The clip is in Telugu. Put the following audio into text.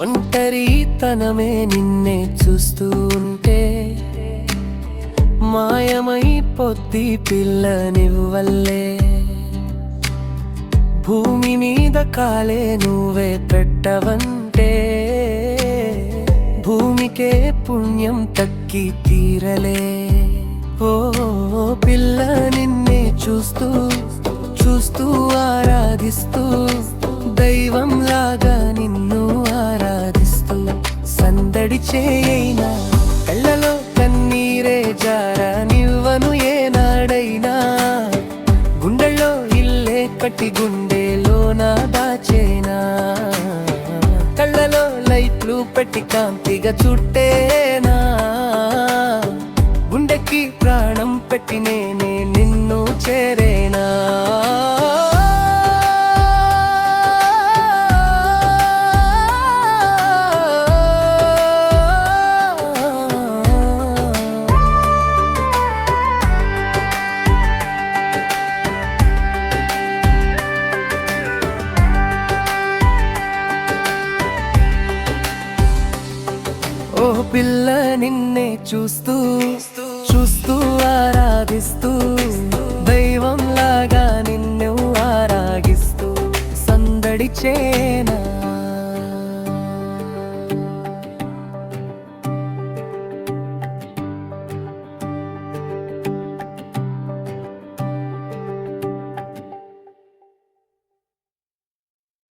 ఒంటరితనమే నిన్నే చూస్తూ ఉంటే మాయమైపోద్ది పిల్ల నివ్వల్లే భూమి మీద కాలే నువ్వే పెట్టవంటే. భూమికే పుణ్యం తక్కి తీరలే. ఓ పిల్ల నిన్నే చూస్తూ చూస్తూ ఆరాధిస్తూ దైవంలాగా సందడి చేయైనా కళ్ళలో కన్నీరే జారా నివ్వను ఏనాడైనా. గుండెల్లో ఇల్లే కట్టి గుండెలోన దాచేనా. కళ్ళలో లైట్లు పెట్టి కాంతిగా చుట్టేనా. గుండెకి ప్రాణం పెట్టి నేనే నిన్ను చేరేనా. పిల్ల నిన్నే చూస్తూ చూస్తూ ఆరాధిస్తూ దైవం లాగా నిన్ను ఆరాగిస్తూ సందడి చేన